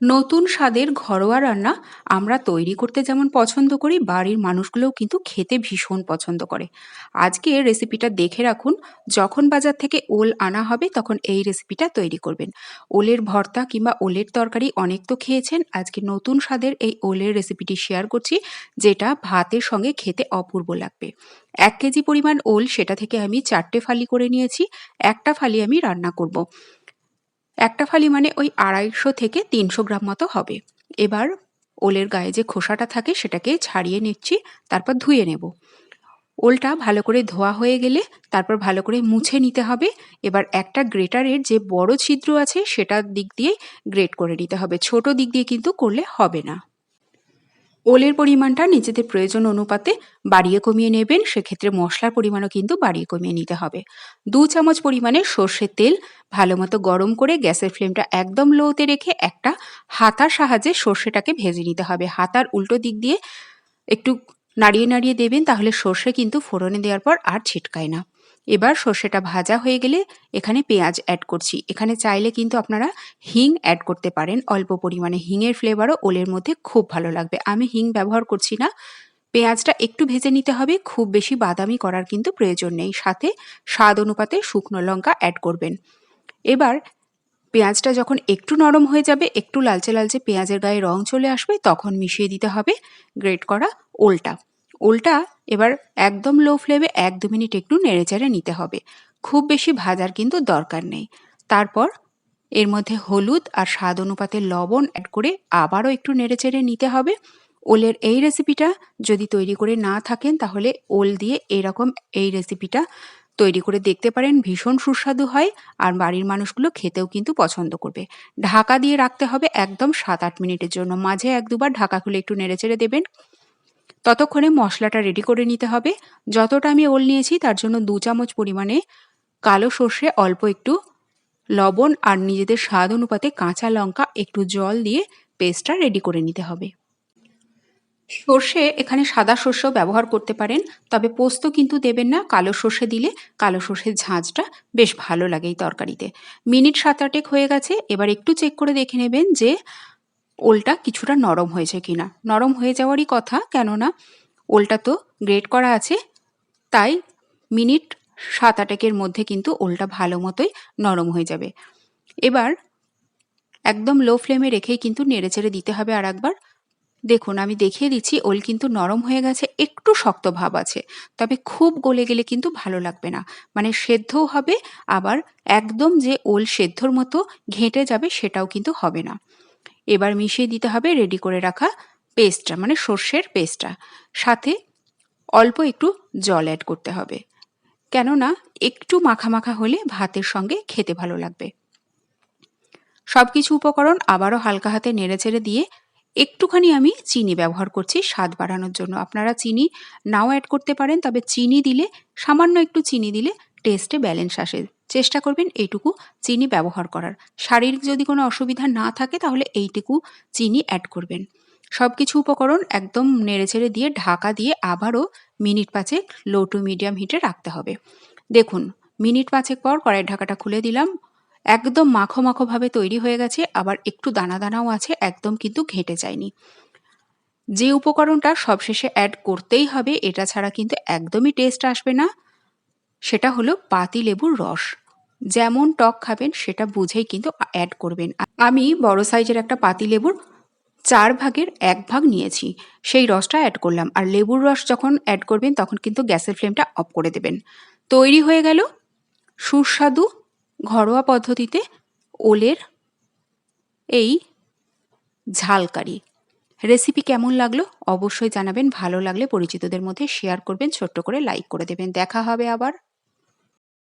নতুন স্বাদের ঘরোয়া রান্না আমরা তৈরি করতে যেমন পছন্দ করি, বাড়ির মানুষগুলোও কিন্তু খেতে ভীষণ পছন্দ করে। আজকে রেসিপিটা দেখে রাখুন। যখন বাজার থেকে ওল আনা হবে, তখন এই রেসিপিটা তৈরি করবেন। ওলের ভর্তা কিংবা ওলের তরকারি অনেক তো খেয়েছেন। আজকে নতুন স্বাদের এই ওলের রেসিপিটি শেয়ার করছি, যেটা ভাতের সঙ্গে খেতে অপূর্ব লাগবে। এক কেজি পরিমাণ ওল সেটা থেকে আমি চারটে ফালি করে নিয়েছি। একটা ফালি আমি রান্না করব। একটা ফালি মানে ওই আড়াইশো থেকে তিনশো গ্রাম মতো হবে। এবার ওলের গায়ে যে খোসাটা থাকে সেটাকে ছাড়িয়ে নিচ্ছি, তারপর ধুয়ে নেব। ওলটা ভালো করে ধোয়া হয়ে গেলে তারপর ভালো করে মুছে নিতে হবে। এবার একটা গ্রেটারের যে বড় ছিদ্র আছে সেটার দিক দিয়ে গ্রেট করে নিতে হবে। ছোট দিক দিয়ে কিন্তু করলে হবে না। ওলের পরিমাণটা নিজেদের প্রয়োজন অনুপাতে বাড়িয়ে কমিয়ে নেবেন, সেক্ষেত্রে মশলার পরিমাণও কিন্তু বাড়িয়ে কমিয়ে নিতে হবে। দু চামচ পরিমাণে সর্ষের তেল, ভালো মতো গরম করে গ্যাসের ফ্লেমটা একদম লোতে রেখে একটা হাতার সাহায্যে সর্ষেটাকে ভেজে নিতে হবে। হাতার উল্টো দিক দিয়ে একটু নাড়িয়ে নাড়িয়ে দেবেন, তাহলে সর্ষে কিন্তু ফোড়নে দেওয়ার পর আর ছিটকায় না। এবার সর্ষেটা ভাজা হয়ে গেলে এখানে পেঁয়াজ অ্যাড করছি। এখানে চাইলে কিন্তু আপনারা হিং অ্যাড করতে পারেন। অল্প পরিমাণে হিংয়ের ফ্লেভারও ওলের মধ্যে খুব ভালো লাগবে। আমি হিং ব্যবহার করছি না। পেঁয়াজটা একটু ভেজে নিতে হবে। খুব বেশি বাদামি করার কিন্তু প্রয়োজন নেই। সাথে স্বাদ অনুপাতে শুকনো লঙ্কা অ্যাড করবেন। এবার পেঁয়াজটা যখন একটু নরম হয়ে যাবে, একটু লালচে লালচে পেঁয়াজের গায়ে রং চলে আসবে, তখন মিশিয়ে দিতে হবে গ্রেট করা ওলটা। ওলটা এবার একদম লো ফ্লেমে এক দু মিনিট একটু নেড়েচেড়ে নিতে হবে। খুব বেশি ভাজার কিন্তু দরকার নেই। তারপর এর মধ্যে হলুদ আর স্বাদ অনুপাতে লবণ অ্যাড করে আবারও একটু নেড়েচেড়ে নিতে হবে। ওলের এই রেসিপিটা যদি তৈরি করে না থাকেন তাহলে ওল দিয়ে এরকম এই রেসিপিটা তৈরি করে দেখতে পারেন, ভীষণ সুস্বাদু হয় আর বাড়ির মানুষগুলো খেতেও কিন্তু পছন্দ করবে। ঢাকা দিয়ে রাখতে হবে একদম সাত আট মিনিটের জন্য। মাঝে এক দুবার ঢাকা খুলে একটু নেড়েচেড়ে দেবেন। ততক্ষণে মশলাটা রেডি করে নিতে হবে। যতটা আমি ওল নিয়েছি, তার জন্য দু চামচ পরিমাণে কালো সর্ষে, অল্প একটু লবণ আর নিজেদের স্বাদ অনুপাতে কাঁচা লঙ্কা, একটু জল দিয়ে পেস্টটা রেডি করে নিতে হবে। সর্ষে এখানে সাদা শস্য ব্যবহার করতে পারেন, তবে পোস্ত কিন্তু দেবেন না। কালো সর্ষে দিলে কালো সর্ষের ঝাঁঝটা বেশ ভালো লাগে এই তরকারিতে। মিনিট সাত আটেক হয়ে গেছে, এবার একটু চেক করে দেখে নেবেন যে ওলটা কিছুটা নরম হয়েছে কিনা। নরম হয়ে যাওয়ারই কথা, কেননা ওলটা তো গ্রেট করা আছে, তাই মিনিট সাত আটেকের মধ্যে কিন্তু ওলটা ভালো মতোই নরম হয়ে যাবে। এবার একদম লো ফ্লেমে রেখেই কিন্তু নেড়েচেড়ে দিতে হবে আর একবার দেখুন, আমি দেখিয়ে দিচ্ছি, ওল কিন্তু নরম হয়ে গেছে, একটু শক্ত ভাব আছে, তবে খুব গলে গেলে কিন্তু ভালো লাগবে না। মানে সেদ্ধও হবে, আবার একদম যে ওল সেদ্ধর মতো ঘেঁটে যাবে সেটাও কিন্তু হবে না। এবার মিশিয়ে দিতে হবে রেডি করে রাখা পেস্টটা মানে সর্ষের পেস্টটা সাথে অল্প একটু জল অ্যাড করতে হবে। কেননা একটু মাখা মাখা হলে ভাতের সঙ্গে খেতে ভালো লাগবে। সব কিছু উপকরণ আবারও হালকা হাতে নেড়ে চেড়ে দিয়ে একটুখানি আমি চিনি ব্যবহার করছি স্বাদ বাড়ানোর জন্য। আপনারা চিনি নাও অ্যাড করতে পারেন, তবে চিনি দিলে, সামান্য একটু চিনি দিলে টেস্টে ব্যালেন্স আসে। চেষ্টা করবেন এইটুকু চিনি ব্যবহার করার। শারীরিক যদি কোনো অসুবিধা না থাকে তাহলে এইটুকু চিনি অ্যাড করবেন। সব কিছু উপকরণ একদম নেড়েচেড়ে দিয়ে ঢাকা দিয়ে আবারও মিনিট পাঁচেক লো টু মিডিয়াম হিটে রাখতে হবে। দেখুন, মিনিট পাঁচেক পর কড়াইয়ের ঢাকাটা খুলে দিলাম। একদম মাখো মাখোভাবে তৈরি হয়ে গেছে, আবার একটু দানা দানাও আছে, একদম কিন্তু ঘেঁটে যায়নি। যে উপকরণটা সবশেষে অ্যাড করতেই হবে, এটা ছাড়া কিন্তু একদমই টেস্ট আসবে না। সেটা হলো পাতি লেবুর রস। যেমন টক খাবেন, সেটা বুঝেই কিন্তু অ্যাড করবেন। আমি বড় সাইজের একটা পাতি লেবুর চার ভাগের এক ভাগ নিয়েছি, সেই রসটা অ্যাড করলাম। আর লেবুর রস যখন অ্যাড করবেন, তখন কিন্তু গ্যাসের ফ্লেমটা অফ করে দেবেন। তৈরি হয়ে গেল সুস্বাদু ঘরোয়া পদ্ধতিতে ওলের এই ঝালকারি। রেসিপি কেমন লাগল অবশ্যই জানাবেন, ভালো লাগলে পরিচিতদের মধ্যে শেয়ার করবেন, ছোট্ট করে লাইক করে দেবেন। দেখা হবে আবার।